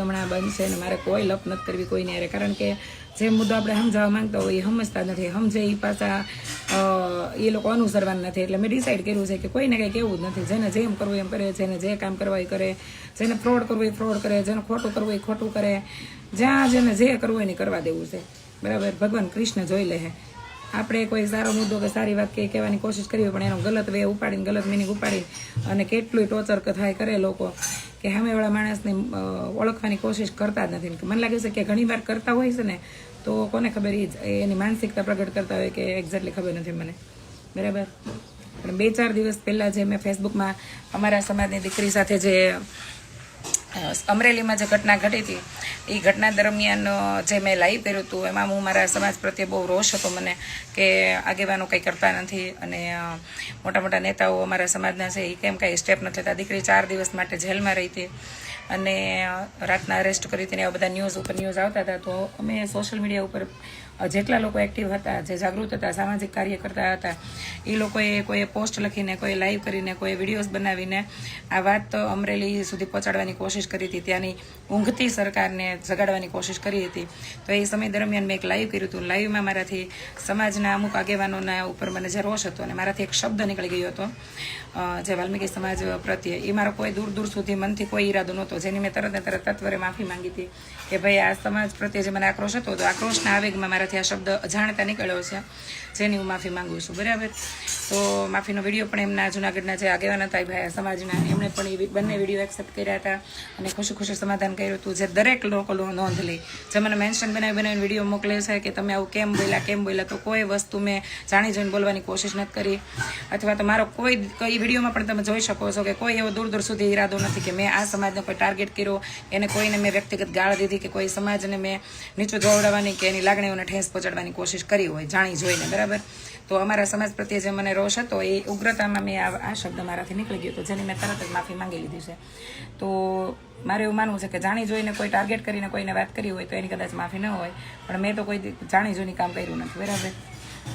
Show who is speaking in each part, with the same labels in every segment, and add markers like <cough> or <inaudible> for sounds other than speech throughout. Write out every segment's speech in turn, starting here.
Speaker 1: હમણાં બનશે ને મારે કોઈ લપ નથી કરવી કોઈને અરે કારણ કે જે મુદ્દો આપણે સમજાવવા માંગતા હોય એ સમજતા નથી. સમજે એ પાછા એ લોકો અનુસરવાના નથી. એટલે મેં ડિસાઈડ કર્યું છે કે કોઈને કંઈ કેવું જ નથી. જેને જેમ કરવું એમ કરે, જેને જે કામ કરવા એ કરે, જેને ફ્રોડ કરવું એ ફ્રોડ કરે, જેને ખોટું કરવું એ ખોટું કરે. જ્યાં જેને જે કરવું એને કરવા દેવું છે. બરાબર? ભગવાન કૃષ્ણ જોઈ લે આપણે કોઈ સારો મુદ્દો કે સારી વાત કે કહેવાની કોશિશ કરવી પણ એનો ગલત વે ઉપાડીને, ગલત મિનિંગ ઉપાડી અને કેટલું ટોર્ચર થાય કરે લોકો, કે સામેવાળા માણસને ઓળખવાની કોશિશ કરતા જ નથી. મને લાગે છે કે ઘણી વાર કરતા હોય છે ને, તો કોને ખબર એ જ એની માનસિકતા પ્રગટ કરતા હોય કે એક્ઝેક્ટલી ખબર નથી મને. બરાબર? પણ બે ચાર દિવસ પહેલાં જે મેં ફેસબુકમાં અમારા સમાજની દીકરી સાથે જે અમરેલીમાં જે ઘટના ઘટી હતી એ ઘટના દરમિયાન જે મેં લાઈવ કર્યું હતું, એમાં હું મારા સમાજ પ્રત્યે બહુ રોષ હતો મને કે આગેવાનો કંઈ કરતા નથી અને મોટા મોટા નેતાઓ અમારા સમાજના છે એ કેમ કાંઈ સ્ટેપ નથી લેતા. દીકરી ચાર દિવસ માટે જેલમાં રહી હતી અને રાતના અરેસ્ટ કરી હતી ને એવા બધા ન્યૂઝ ઉપર ન્યૂઝ આવતા હતા. તો અમે સોશિયલ મીડિયા ઉપર જેટલા લોકો એક્ટિવ હતા, જે જાગૃત હતા, સામાજિક કાર્ય કરતા હતા એ લોકોએ કોઈએ પોસ્ટ લખીને કોઈ લાઈવ કરીને કોઈ વિડીયોઝ બનાવીને આ વાત અમરેલી સુધી પહોંચાડવાની કોશિશ કરી હતી. ત્યાંની ઊંઘતી સરકારને જગાડવાની કોશિશ કરી હતી. તો એ સમય દરમિયાન મેં એક લાઈવ કર્યું હતું. લાઈવમાં મારાથી સમાજના અમુક આગેવાનોના ઉપર મને જે રોષ હતો અને મારાથી એક શબ્દ નીકળી ગયો હતો જે વાલ્મીકી સમાજ પ્રત્યે. એ મારો કોઈ દૂર દૂર સુધી મનથી કોઈ ઈરાદો નહોતો. જેની મેં તરત ને તરત તત્વરે માફી માંગી હતી કે ભાઈ આ સમાજ પ્રત્યે જે મને આક્રોશ હતો, તો આક્રોશના આવેગમાં મારાથી આ શબ્દ અજાણતા નીકળ્યો છે. જેની હું માફી માંગુ છું. બરાબર? તો માફીનો વીડિયો પણ એમના જુનાગઢના જે આગેવાન હતા ભાઈ સમાજના, એમણે પણ એ બંને વીડિયો એક્સેપ્ટ કર્યા હતા અને ખુશી ખુશી સમાધાન કર્યું હતું. જે દરેક લોકો નોંધ લે. જે મને મેન્શન બનાવી બનાવીને વીડિયો મોકલે છે કે તમે આવું કેમ બોલ્યા કેમ બોલ્યા, તો કોઈ વસ્તુ મેં જાણી જોઈને બોલવાની કોશિશ નથી કરી. અથવા તો મારો કોઈ કઈ વિડીયોમાં પણ તમે જોઈ શકો છો કે કોઈ એવો દૂર દૂર સુધી ઈરાદો નથી કે મેં આ સમાજને કોઈ ટાર્ગેટ કર્યો, એને કોઈને મેં વ્યક્તિગત ગાળ દીધી કે કોઈ સમાજને મેં નીચું જોવડાવવાની કે એની લાગણીઓને ઠેસ પહોંચાડવાની કોશિશ કરી હોય, જાણી જોઈને, બરાબર? તો અમારા સમાજ પ્રત્યે જે મને રોષ હતો, એ ઉગ્રતામાં મેં આ શબ્દ મારાથી નીકળી ગયો હતો, જેની મેં તરત જ માફી માંગી લીધી છે. તો મારે એવું માનવું છે કે જાણી જોઈને કોઈ ટાર્ગેટ કરીને કોઈને વાત કરી હોય, તો એની કદાચ માફી ન હોય, પણ મેં તો કોઈ જાણી જોઈને કામ કર્યું નથી, બરાબર?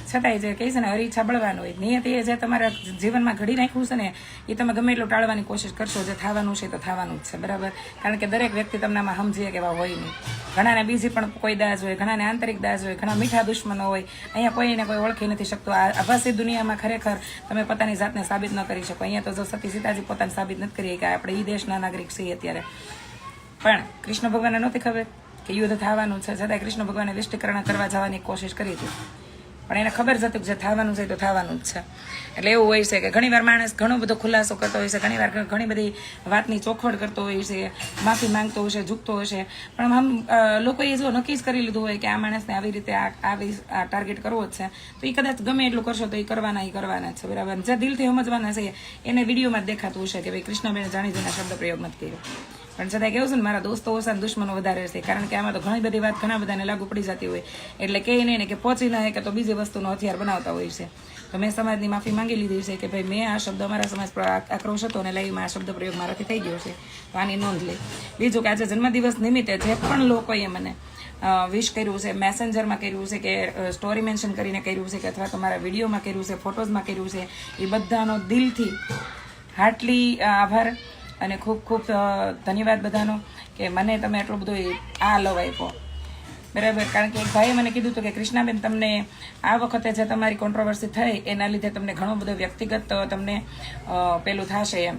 Speaker 1: છતાંય જે કહે ને હરીચ્છા બળવાનું હોય. નિયત એ જે તમારા જીવનમાં ઘડી નાખ્યું છે ને, એ તમે ગમે એટલું ટાળવાની કોશિશ કરશો, જે થવાનું છે તો થવાનું જ છે, બરાબર? કારણ કે દરેક વ્યક્તિ તમને આમાં સમજીએ કે એવા હોય નહીં. ઘણાને બીજી પણ કોઈ દાજ હોય, ઘણાને આંતરિક દાજ હોય, ઘણા મીઠા દુશ્મનો હોય. અહીંયા કોઈને કોઈ ઓળખી નથી શકતો. આ આભાસી દુનિયામાં ખરેખર તમે પોતાની જાતને સાબિત ન કરી શકો. અહીંયા તો જો સતી સીતાજી પોતાને સાબિત નથી કરી કે આપણે એ દેશના નાગરિક છીએ અત્યારે. પણ કૃષ્ણ ભગવાનને નહોતી ખબર કે યુદ્ધ થવાનું છે? છતાં કૃષ્ણ ભગવાને વિષ્ટીકરણ કરવા જવાની કોશિશ કરી હતી. પણ એને ખબર જ હતી કે જે થવાનું છે તો થવાનું જ છે. એટલે એવું હોય છે કે ઘણીવાર માણસ ઘણો બધો ખુલાસો કરતો હોય છે, ઘણીવાર ઘણી બધી વાતની ચોખવડ કરતો હોય છે, માફી માંગતો હોય છે, ઝૂકતો હોય છે. પણ આમ લોકોએ જો નક્કી જ કરી લીધું હોય કે આ માણસને આવી રીતે આ આ ટાર્ગેટ કરવો જ છે, તો એ કદાચ ગમે એટલું કરશો તો એ કરવાના એ કરવાના છે, બરાબર? જે દિલથી સમજવાના છે, એને વિડીયોમાં જ દેખાતું હશે કે ભાઈ કૃષ્ણબેન જાણી જોઈને શબ્દ પ્રયોગ નથી કર્યો. પણ છતાં કેવું છે ને, મારા દોસ્તો ઓછા દુશ્મનો વધારે છે, કારણ કે આમાં તો ઘણી બધી વાત ઘણા બધાને લાગુ પડી જતી હોય. એટલે કહે નહીં કે પહોંચી ના કે તો બીજી વસ્તુનો હથિયાર બનાવતા હોય છે. તો મેં સમાજની માફી માંગી લીધી છે કે ભાઈ મેં આ શબ્દ અમારા સમાજ પર આક્રોશ હતો અને લાઈવમાં આ શબ્દ પ્રયોગ મારાથી થઈ ગયો છે. તો આની નોંધ લે. બીજું કે આજે જન્મદિવસ નિમિત્તે જે પણ લોકોએ મને વિશ કર્યું છે મેસેન્જરમાં કર્યું છે કે સ્ટોરી મેન્શન કરીને કર્યું છે કે અથવા તમારા વિડીયોમાં કર્યું છે, ફોટોઝમાં કર્યું છે, એ બધાનો દિલથી હાર્ટલી આભાર. અને ખૂબ ખૂબ ધન્યવાદ બધાનો કે મને તમે આટલો બધો આ લવ આપ્યો. બરાબર? કારણ કે એક ભાઈએ મને કીધું હતું કે, કૃષ્ણાબેન, તમને આ વખતે જે તમારી કોન્ટ્રોવર્સી થઈ, એના લીધે તમને ઘણો બધો વ્યક્તિગત તમને પેલું થશે એમ.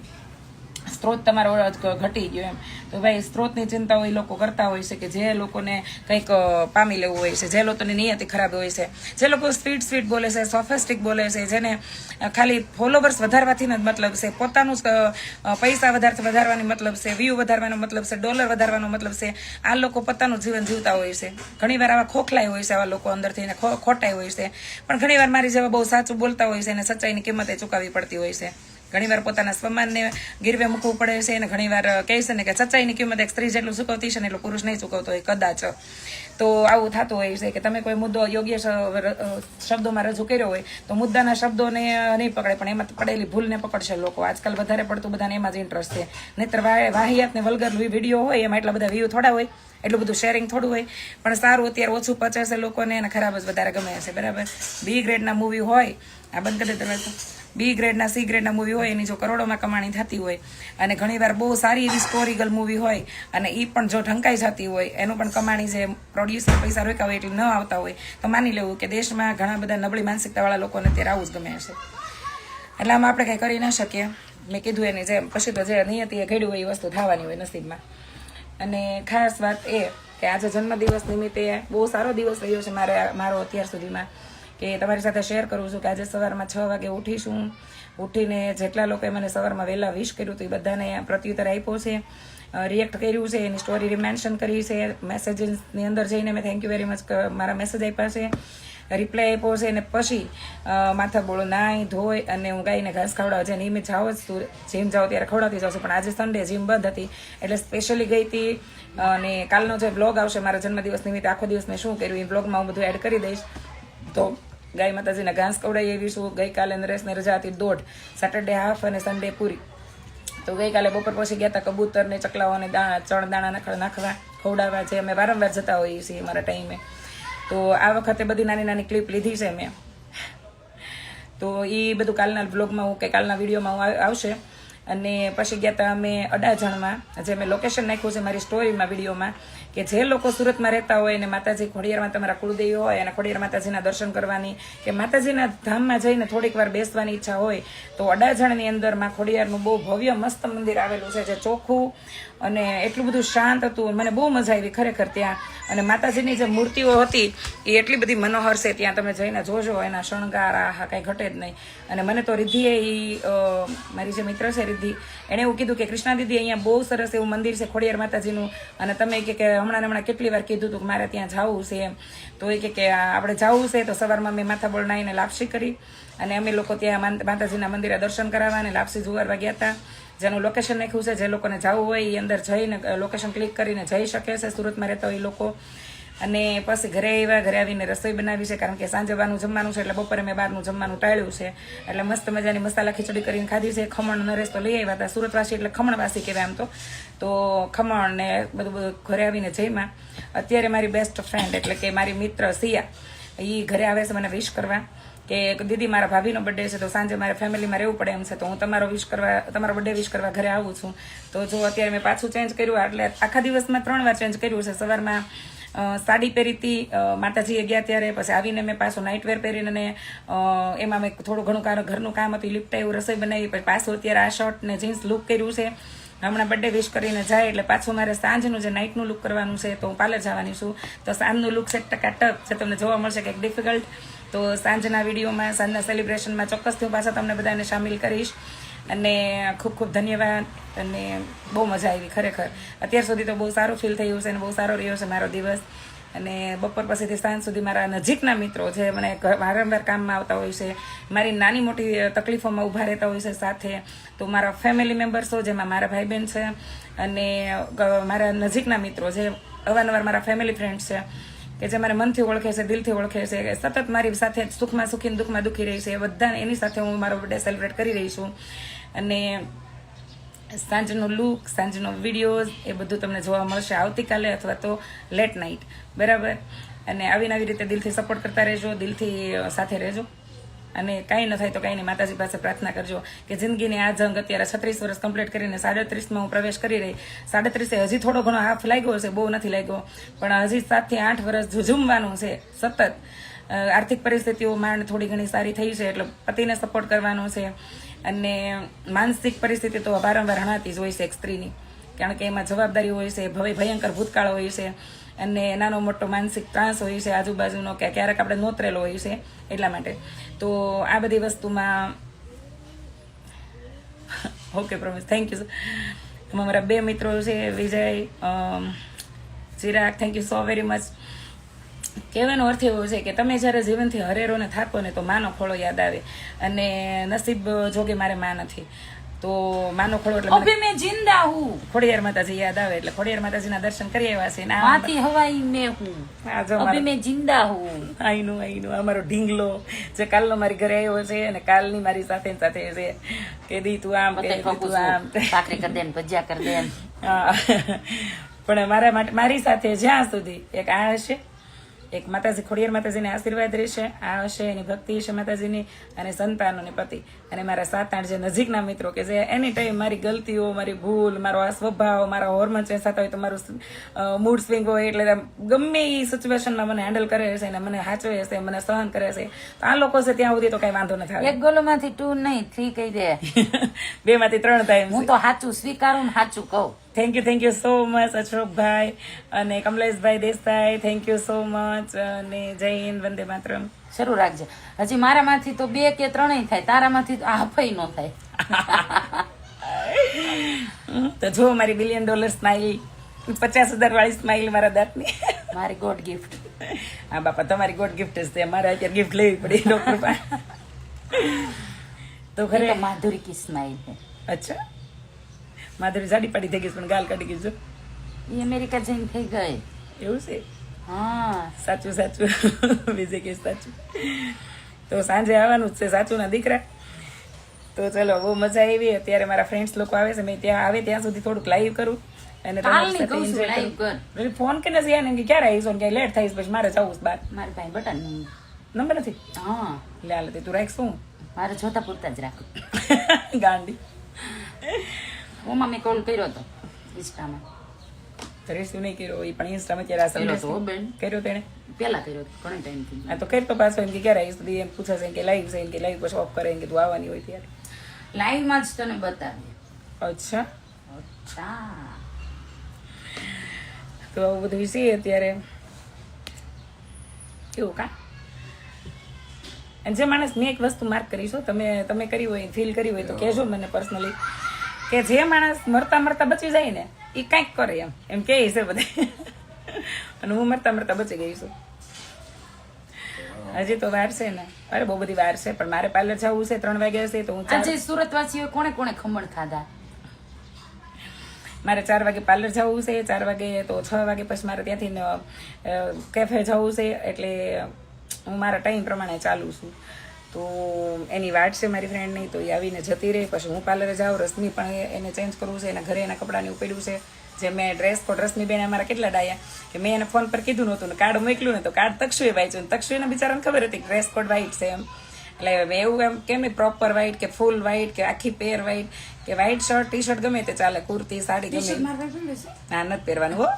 Speaker 1: સ્ત્રોત તમારો ઘટી ગયો એમ. તો ભાઈ, સ્ત્રોતની ચિંતાઓ એ લોકો કરતા હોય છે કે જે લોકોને કંઈક પામી લેવું હોય છે, જે લોકોની નિયતિ ખરાબ હોય છે. જે લોકો સ્વીટ સ્વીટ બોલે છે, સોફેસ્ટિક બોલે છે, જેને ખાલી ફોલોવર્સ વધારવાથી જ મતલબ છે. પોતાનું જ પૈસા વધારથી વધારવાની મતલબ છે, વ્યૂ વધારવાનો મતલબ છે, ડોલર વધારવાનો મતલબ છે. આ લોકો પોતાનું જીવન જીવતા હોય છે. ઘણીવાર આવા ખોખલાય હોય છે આવા લોકો અંદરથી એને ખોટાય હોય છે. પણ ઘણીવાર મારી જેવા બહુ સાચું બોલતા હોય છે અને સચ્ચાઈની કિંમતે ચૂકવવી પડતી હોય છે. ઘણીવાર પોતાના સ્વમાનને ગીરવે મૂકવું પડે છે અને ઘણીવાર કહે છે ને કે સચ્ચાઈની કિંમત એક સ્ત્રી જેટલું ચૂકવતી છે ને એટલું પુરુષ નહીં ચૂકવતો હોય, કદાચ. તો આવું થતું હોય છે કે તમે કોઈ મુદ્દો યોગ્ય શબ્દોમાં રજૂ કર્યો હોય, તો મુદ્દાના શબ્દોને નહીં પકડે, પણ એમાં પડેલી ભૂલને પકડશે લોકો. આજકાલ વધારે પડતું બધાને એમાં જ ઇન્ટરેસ્ટ છે. નહીતર વાહિયાતને વલગર વીડિયો હોય, એમાં એટલા બધા વ્યૂ થોડા હોય, એટલું બધું શેરિંગ થોડું હોય, પણ સારું અત્યારે ઓછું પચે લોકોને અને ખરાબ જ વધારે ગમે છે, બરાબર? બી ગ્રેડના મૂવી હોય, આ બંધ કરી દે દરવાજો. બી ગ્રેડના સી ગ્રેડના મૂવી હોય, એની જો કરોડોમાં કમાણી થતી હોય. અને ઘણીવાર બહુ સારી એવી સ્ટોરીગલ મૂવી હોય અને એ પણ જો ઢંકાઈ જતી હોય, એનું પણ કમાણી જે પ્રોડ્યુસર પૈસા રોક્યા હોય એટલે ન આવતા હોય, તો માની લેવું કે દેશમાં ઘણા બધા નબળી માનસિકતાવાળા લોકોને અત્યારે આવું જ ગમે હશે એટલે આમાં આપણે કંઈ કરી ન શકીએ. મેં કીધું એની જેમ પછી તો જે નિયતિ એ ઘડ્યું હોય એ વસ્તુ થવાની હોય નસીબમાં. અને ખાસ વાત એ કે આજે જન્મદિવસ નિમિત્તે બહુ સારો દિવસ રહ્યો છે મારે, મારો અત્યાર સુધીમાં. કે તમારી સાથે શેર કરું છું કે આજે સવારમાં છ વાગે ઉઠીશું. ઉઠીને જેટલા લોકોએ મને સવારમાં વહેલા વિશ કર્યું હતું એ બધાને પ્રત્યુત્તર આપ્યો છે. રિએક્ટ કર્યું છે, એની સ્ટોરી મેન્શન કરી છે. મેસેજીસની અંદર જઈને મેં થેન્ક યુ વેરી મચ મારા મેસેજ આપ્યા છે. રિપ્લાય આપ્યો છે અને પછી માથા બોળો નાહી ધોઈ અને હું ગાયને ઘાસ ખવડાવવા જે નિયમિત જાઉં જ તું જીમ જાઉં ત્યારે ખવડાવતી જાઉં છું. પણ આજે સન્ડે જીમ બંધ હતી. એટલે સ્પેશિયલી ગઈ હતી. અને કાલનો જે બ્લોગ આવશે, મારા જન્મદિવસ નિમિત્તે આખો દિવસ મેં શું કર્યું એ બ્લોગમાં હું બધું એડ કરી દઈશ. તો ગાય માતાજીને ઘાસ ખવડાવી છું ગઈકાલે નરેશને રજા હતી દોઢ સેટરડે હાફ અને સન્ડે પૂરી. તો ગઈકાલે બપોર પછી ગયા હતા કબૂતરને ચકલાઓને દાણા ચણ દાણા નાખવા નાખવા, ખવડાવવા જે અમે વારંવાર જતા હોઈએ છીએ મારા ટાઈમે. તો આ વખતે બધી નાની નાની ક્લિપ લીધી છે મેં. તો એ બધું કાલના બ્લોગમાં હું કે કાલના વિડીયોમાં હું આવશે. અને પછી ગયા હતા અમે અડાજણમાં જે મેં લોકેશન નાખ્યું છે મારી સ્ટોરીમાં વિડીયોમાં, કે જે લોકો સુરતમાં રહેતા હોય અને માતાજી ખોડિયારમાં તમારા કુળદેવી હોય અને ખોડિયાર માતાજીના દર્શન કરવાની, કે માતાજીના ધામમાં જઈને થોડીક વાર બેસવાની ઈચ્છા હોય, તો અડાજણની અંદરમાં ખોડિયારનું બહુ ભવ્ય મસ્ત મંદિર આવેલું છે, જે ચોખ્ખું અને એટલું બધું શાંત હતું. મને બહુ મજા આવી ખરેખર ત્યાં. અને માતાજીની જે મૂર્તિઓ હતી, એ એટલી બધી મનોહર છે. ત્યાં તમે જઈને જોજો, એના શણગાર આહા કાંઈ ઘટે જ નહીં. અને મને તો રિદ્ધિએ એ મારી જે મિત્ર છે રિદ્ધિ, એણે એવું કીધું કે કૃષ્ણા દીદી અહીંયા બહુ સરસ એવું મંદિર છે, ખોડિયાર માતાજીનું. અને તમે કે હમણાં હમણાં કેટલી વાર કીધું હતું કે મારે ત્યાં જવું છે એમ. તો એ કે આપણે જવું છે તો સવારમાં મેં માથા બોળ નાહીને લાપસી કરી. અને અમે લોકો ત્યાં માતાજીના મંદિરે દર્શન કરાવવા અને લાપસી જુવારવા ગયા હતા. જેનું લોકેશન નાખ્યું છે, જે લોકોને જવું હોય એ અંદર જઈને લોકેશન ક્લિક કરીને જઈ શકે છે, સુરતમાં રહેતા હોય એ લોકો. અને પછી ઘરે આવ્યા, ઘરે આવીને રસોઈ બનાવી છે, કારણ કે સાંજે બહારનું જમવાનું છે, એટલે બપોરે મેં બહારનું જમવાનું ટાળ્યું છે. એટલે મસ્ત મજાની મસાલા ખીચડી કરીને ખાધી છે. ખમણ, નરેશ તો લઈ આવ્યા હતા. સુરતવાસી એટલે ખમણવાસી કહેવાય આમ તો. તો ખમણ ને બધું બધું ઘરે આવીને જઈમાં અત્યારે મારી બેસ્ટ ફ્રેન્ડ એટલે કે મારી મિત્ર સિયા એ ઘરે આવે છે, મને વિશ કરવા. કે દીદી મારા ભાભીનો બર્થડે છે, તો સાંજે મારે ફેમિલીમાં રહેવું પડે એમ છે, તો હું તમારો વિશ કરવા, તમારો બર્થડે વિશ કરવા ઘરે આવું છું. તો જો અત્યારે મેં પાછું ચેન્જ કર્યું એટલે આખા દિવસમાં ત્રણ વાર ચેન્જ કર્યું છે. સવારમાં સાડી પહેરી હતી માતાજીએ ગયા ત્યારે, પછી આવીને મેં પાછું નાઇટ વેર પહેરીને અને એમાં મેં થોડું ઘણું ઘરનું કામ હતું લીપટાયું રસોઈ બનાવી, પછી પાછું અત્યારે આ શર્ટ ને જીન્સ લુક કર્યું છે. હમણાં બર્થડે વિશ કરીને જાય, એટલે પાછું મારે સાંજનું જે નાઇટનું લુક કરવાનું છે, તો હું પાર્લર જવાની છું. તો સાંજનું લુક છે ટકા ટક છે તમને જોવા મળશે કે ડિફિકલ્ટ તો સાંજના વિડીયોમાં, સાંજના સેલિબ્રેશનમાં ચોક્કસથી હું પાછા તમને બધાને સામેલ કરીશ. અને ખૂબ ખૂબ ધન્યવાદ અને બહુ મજા આવી ખરેખર. અત્યાર સુધી તો બહુ સારું ફીલ થયું છે અને બહુ સારો રહ્યો છે મારો દિવસ. અને બપોર પછીથી સાંજ સુધી મારા નજીકના મિત્રો જે મને વારંવાર કામમાં આવતા હોય છે, મારી નાની મોટી તકલીફોમાં ઊભા રહેતા હોય છે સાથે. તો મારા ફેમિલી મેમ્બર્સો જેમાં મારા ભાઈ બહેન છે અને મારા નજીકના મિત્રો જે અવારનવાર મારા ફેમિલી ફ્રેન્ડ્સ છે. કે જે મારે મનથી ઓળખે છે, દિલથી ઓળખે છે, કે સતત મારી સાથે સુખમાં સુખીને દુઃખમાં દુઃખી રહી છે, એ બધા એની સાથે હું મારો બર્થડે સેલિબ્રેટ કરી રહી છું. અને સાંજનો લુક સાંજનો વિડીયોઝ એ બધું તમને જોવા મળશે આવતીકાલે અથવા તો લેટ નાઇટ બરાબર? અને આવી રીતે દિલથી સપોર્ટ કરતા રહેજો, દિલથી સાથે રહેજો. અને કાંઈ ન થાય તો કાંઈ નહીં. માતાજી પાસે પ્રાર્થના કરજો કે જિંદગીની આ જંગ અત્યારે છત્રીસ વર્ષ કમ્પ્લીટ કરીને સાડત્રીસમાં હું પ્રવેશ કરી રહી. સાડત્રીસે હજી થોડો ઘણો હાફ લાગ્યો છે બહુ નથી લાગ્યો. પણ હજી સાતથી આઠ વર્ષ ઝુઝુમવાનું છે, સતત. આર્થિક પરિસ્થિતિઓ માંડ થોડી ઘણી સારી થઈ છે, એટલે પતિને સપોર્ટ કરવાનો છે. અને માનસિક પરિસ્થિતિ તો વારંવાર હણાતી જ હોય છે એક સ્ત્રીની. કારણ કે એમાં જવાબદારી હોય છે, ભવે ભયંકર ભૂતકાળ હોય છે. અને નાનો મોટો માનસિક ત્રાસ હોય છે, આજુબાજુનો કે ક્યારેક આપણે નોતરેલો હોય છે એટલા માટે. તો આ બધી વસ્તુમાં ઓકે પ્રોમિસ થેન્ક યુ એમાં મારા બે મિત્રો છે, Vijay Chirag thank you so very much કહેવાનો અર્થ એવો છે કે તમે જ્યારે જીવનથી હરેરો ને થાકો ને તો માનો ખોળો યાદ આવે. અને નસીબ જોગે મારે માં નથી. તો માનો ખોડો એટલે
Speaker 2: અભી મેં જિંદા હું.
Speaker 1: ખોડિયાર માતાજી યાદ આવે એટલે ખોડિયાર માતાજીના દર્શન કરી આવ્યા છે
Speaker 2: માથી હવાઈ
Speaker 1: મેં હું.
Speaker 2: અભી મેં જિંદા હું.
Speaker 1: આઈનું આઈનું અમારો ઢીંગલો જે કાલનો મારી ઘરે આવ્યો છે અને કાલની મારી સાથે સાથે છે. કે દી તું આમ કે તું આમ.
Speaker 2: સાકરી કર દેન ભજીયા કર દે
Speaker 1: પણ મારા માટે મારી સાથે જ્યાં સુધી એક આ હશે એક માતાજી ખોડિયાર માતાજીને આશીર્વાદ રહેશે. આ હશે એની ભક્તિ હશે માતાજીની અને સંતાનોની પતિ. અને મારા સાત આઠ જે નજીકના મિત્રો કે જે એની ટાઈમ મારી ગલતીઓ મારી ભૂલ મારો આ સ્વભાવ મારા હોર્મોન ચેન્જ થતા હોય તો મારું મૂડ સ્વિંગ હોય એટલે ગમે એ સિચ્યુએશનમાં મને હેન્ડલ કરે છે અને મને સાચવે છે મને સહન કરે છે તો આ લોકો છે ત્યાં સુધી તો કઈ વાંધો નથી આવે.
Speaker 2: એક ગોલોમાંથી ટુ નહીં થ્રી કહી દે. <laughs>
Speaker 1: બે માંથી ત્રણ થાય
Speaker 2: હું તો સાચું સ્વીકારું સાચું કહું.
Speaker 1: Thank you thank you so much Ashokbhai અને Kamleshbhai Desai. Thank you so much અને જય હિન્દ વંદે માતરમ.
Speaker 2: શરૂ રાખજે. હજી મારામાંથી તો બે કે ત્રણેય થાય તારામાંથી તો આ હફઈ ન થાય.
Speaker 1: તો જો મારી બિલિયન ડોલર સ્માઇલ પચાસ હજાર વાળી સ્માઇલ મારા દાંતની.
Speaker 2: મારી ગોડ ગિફ્ટ
Speaker 1: હા બાપા તમારી ગોડ ગિફ્ટ જ છે. મારે અત્યારે ગિફ્ટ લેવી પડી ડોક્ટર પાસે. તો
Speaker 2: ખરે માધુરી કી સ્માઇલ
Speaker 1: અચ્છા. માધુરી સાડી પડી થઈ ગઈ પણ ગાલ કાઢી ગઈ છું.
Speaker 2: એ અમેરિકા જઈને થઈ ગઈ.
Speaker 1: એવું છે?
Speaker 2: હા.
Speaker 1: સાચું સાચું. <laughs> બીજે કે સાચું. તો સાંજે આવવાનું જ છે સાચું ના દીકરા. તો ચલો બહુ મજા આવી. અત્યારે મારા ફ્રેન્ડ્સ લોકો આવે છે મેં ત્યાં આવે ત્યાં સુધી થોડુંક લાઈવ કરું. અને તમારી
Speaker 2: છું,
Speaker 1: ફોન કે નથી આને કે ક્યારે આવીશ? ને ક્યાંય લેટ થઈશ પછી મારે જવું છે બહાર
Speaker 2: મારી ભાઈ બટન
Speaker 1: નંબર નથી?
Speaker 2: હા.
Speaker 1: લે હાલ રાખ તું રાખશું
Speaker 2: મારે જોતા પૂરતા જ રાખ. <laughs>
Speaker 1: ગાંડી.
Speaker 2: ઓમાં મેં કોલ કર્યો હતો ઇન્સ્ટામાં
Speaker 1: તો નહીં કર્યો એ પણ ઇન્સ્ટામાં ત્યારે આ
Speaker 2: કર્યો હતો બેન
Speaker 1: કર્યો તેણે
Speaker 2: પહેલાં કર્યો ઘણા ટાઈમથી
Speaker 1: હા તો કરતો પાછો એમ કે ક્યારે આવીશ બધી એમ પૂછે છે કે લાઈવ છે એમ કે લાઈવ પછી ઓફ કરે એમ કે તું આવવાની હોય ત્યારે
Speaker 2: લાઈવમાં જ તને બતાવી
Speaker 1: અચ્છા
Speaker 2: અચ્છા
Speaker 1: તો આવું બધું છે અત્યારે કેવું કા અને જે માણસ મેં એક વસ્તુ માર્ક કરીશું તમે તમે કરી હોય ફીલ કરી હોય તો કહેજો મને પર્સનલી કે જે માણસ મરતા મરતા બચી જાય ને એ કાંઈક કરે એમ. એમ કે છે બધે. અને હું મરતા મરતા બચી ગઈ છું. હજી તો વાર છે ને. અરે બહુ બધી વાર છે પણ મારે પાર્લર જવું છે ત્રણ વાગે હશે તો હું
Speaker 2: આજે સુરત વાસીઓ કોણે કોણે ખમણ ખાધા?
Speaker 1: મારે ચાર વાગે પાર્લર જવું છે ચાર વાગે તો છ વાગે પછી મારે ત્યાંથી કેફે જવું છે એટલે હું મારા ટાઈમ પ્રમાણે ચાલુ છું. તો એની વાટ છે મારી ફ્રેન્ડની તો એ આવીને જતી રહે. પછી હું પાર્લરે જાઉં રશ્મિ પણ એને ચેન્જ કરવું છે એના ઘરે એના કપડાંને ઉપેડ્યું છે. જે મેં ડ્રેસ કોડ રશ્મિબેન અમારા કેટલા ડાયા. કે મેં એને ફોન પર કીધું નહોતું ને કાર્ડ મોકલ્યું ને તો કાર્ડ તક્ષુએ વાંચ્યું ને તક્ષુને બિચારાને ખબર હતી ડ્રેસ કોડ વાઇટ છે એમ. એટલે હવે એવું એમ કેમ પ્રોપર વ્હાઇટ કે ફૂલ વ્હાઇટ કે આખી પેર વ્હાઇટ કે વ્હાઇટ શર્ટ ટી શર્ટ ગમે તે ચાલે કુર્તી સાડી ગમે. ના નથી પહેરવાનું હો.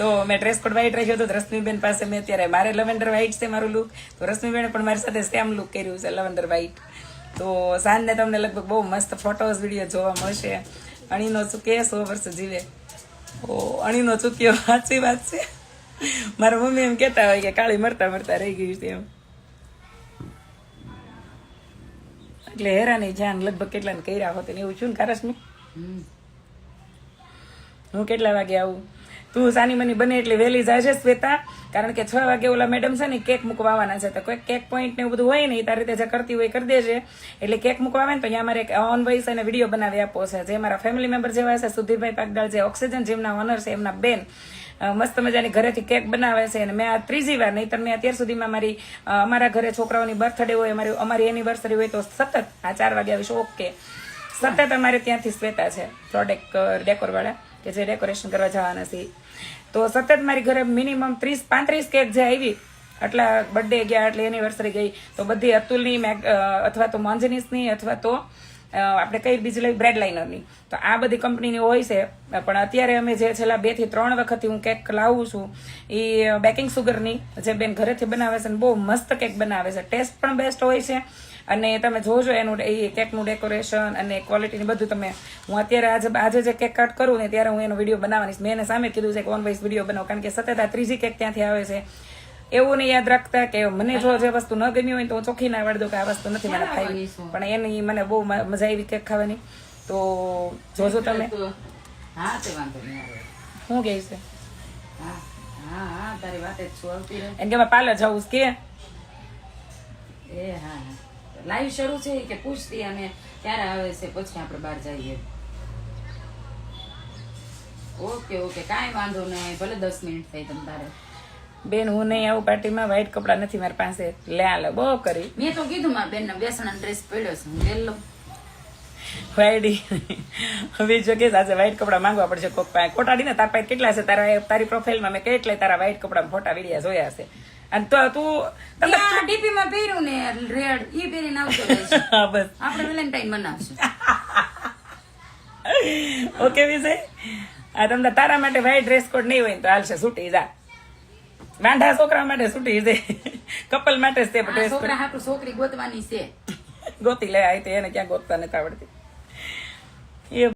Speaker 1: તો મેં ડ્રેસ કોડ વ્હાઈટ રાખ્યો હતો રશ્મિબેન પાસે મેં અત્યારે મારે લવેન્ડર વ્હાઈટ છે મારું લુક તો રશ્મિબેને પણ મારી સાથે સેમ લુક કર્યું છે લવેન્ડર વ્હાઈટ તો સાંજને તમને લગભગ બહુ મસ્ત ફોટોઝ વીડિયો જોવા મળશે. અણીનો ચૂકે સો વર્ષ જીવે. ઓ અણીનો ચૂક્યો સાચી વાત છે. મારા મમ્મી એમ કહેતા હોય કે કાળી મરતા મરતા રહી ગયું છે એમ. એટલે હેરાની જાન લગભગ કેટલાને કર્યા હોત ને એવું છું ને કારસમી હું કેટલા વાગે આવું? તું સાની મની બને એટલે વહેલી જાજે શ્વેતા કારણ કે છ વાગે ઓલા મેડમ છે ને કેક મૂકવા આવવાના છે. તો કોઈ કેક પોઈન્ટ ને એવું બધું હોય ને, એ તારી રીતે જે કરતી હોય કરી દેજે. એટલે કેક મૂકવા આવે ને તો અહીંયા મારે એક ઓન વોઇસ અને વીડિયો બનાવી આપવો છે. જે મારા ફેમિલી મેમ્બર જેવા છે, સુધીરભાઈ પાગડાલ જે ઓક્સિજન જીમના ઓનર છે, એમના બેન મસ્ત મજાની ઘરેથી કેક બનાવે છે. અને મેં આ ત્રીજી વાર નહીં મેં અત્યાર સુધીમાં મારી અમારા ઘરે છોકરાઓની બર્થડે હોય, અમારી અમારી એનિવર્સરી હોય, તો સતત આ ચાર વાગે આવીશ. ઓકે. સતત અમારે ત્યાંથી શ્વેતા છે. પ્રોડક્ટ ડેકોર વાળા, કે જે ડેકોરેશન કરવા જવાના છે. તો સતત મારી ઘરે મિનિમમ ત્રીસ, પાંત્રીસ કેક જે આવી આટલા બર્થડે ગયા, એટલે એનિવર્સરી ગઈ, તો બધી અતુલની અથવા તો મોન્જનીસની અથવા તો આપણે કઈ બીજી લઈ બ્રેડ લાઇનરની તો આ બધી કંપનીની હોય છે. પણ અત્યારે અમે જે છેલ્લા બેથી ત્રણ વખતથી હું કેક લાવું છું, એ બેકિંગ સુગરની જે બેન ઘરેથી બનાવે છે બહુ મસ્ત કેક બનાવે છે. ટેસ્ટ પણ બેસ્ટ હોય છે અને તમે જોજો એનું એ કેકનું ડેકોરેશન અને ક્વોલિટીને બધું તમે. હું અત્યારે આજે આજે જે કેક કટ કરું ને ત્યારે હું એનો વીડિયો બનાવવાની મેં એને સામે કીધું છે કે ઓન વાઇસ વીડિયો બનાવો. કારણ કે સતત આ ત્રીજી કેક ત્યાંથી આવે છે. એવું નહીં યાદ રાખતા કે મને જો જે વસ્તુ ન ગમી હોય તો હું ચોખ્ખી ના વાળી દઉં કે આ વસ્તુ નથી મને ખાવી પણ એની મને બહુ મજા આવી કેક ખાવાની. તો જોજો તમે.
Speaker 2: હા તે વાંધો નહીં આવે.
Speaker 1: શું કહે છે?
Speaker 2: હા હા હા તારી વાતે જ છું આવતી
Speaker 1: કે પાર્લર જવું છે કે?
Speaker 2: એ હા હા. લાઈવ શરૂ છે કે પૂછતી અને ક્યારે આવે છે? પછી આપણે બહાર જઈએ. ઓકે ઓકે કાંઈ વાંધો નહીં. ભલે દસ મિનિટ થઈ તમ તારે.
Speaker 1: બેન હું નહીં આવું પાર્ટીમાં વ્હાઈટ કપડાં નથી મારી પાસે. લે આલે બહુ કરી.
Speaker 2: મેં તો કીધું મારા બેનને બેસણ ડ્રેસ પડ્યો છે હું લો લઉં.
Speaker 1: ફ્રાઈડી હવે જો કે આજે વ્હાઈટ કપડા માંગવા પડશે કોક પાસે. કોટાડીને તાર પાસે કેટલા છે? તારા તારી પ્રોફાઇલમાં મેં કેટલાય તારા વ્હાઈટ કપડા ફોટા વિડીયા જોયા છે. અને તો તું તમે
Speaker 2: ડીપીમાં પહેર્યું ને રેડ ઈ પહેરીને આવતો
Speaker 1: બસ.
Speaker 2: આપણે વેલેન્ટાઇન મનાવશું. <laughs>
Speaker 1: ઓકે વિજય? આ તમને તારા માટે વ્હાઈટ ડ્રેસ કોડ નહીં હોય તો હાલશે છૂટી જા. વાંઢા છોકરા માટે છૂટી છે. કપલ માટે ડ્રેસ
Speaker 2: છોકરા હાટુ છોકરી ગોતવાની છે.
Speaker 1: ગોતી લે આવી તો એને ક્યાં ગોતતા નથી આવડતી.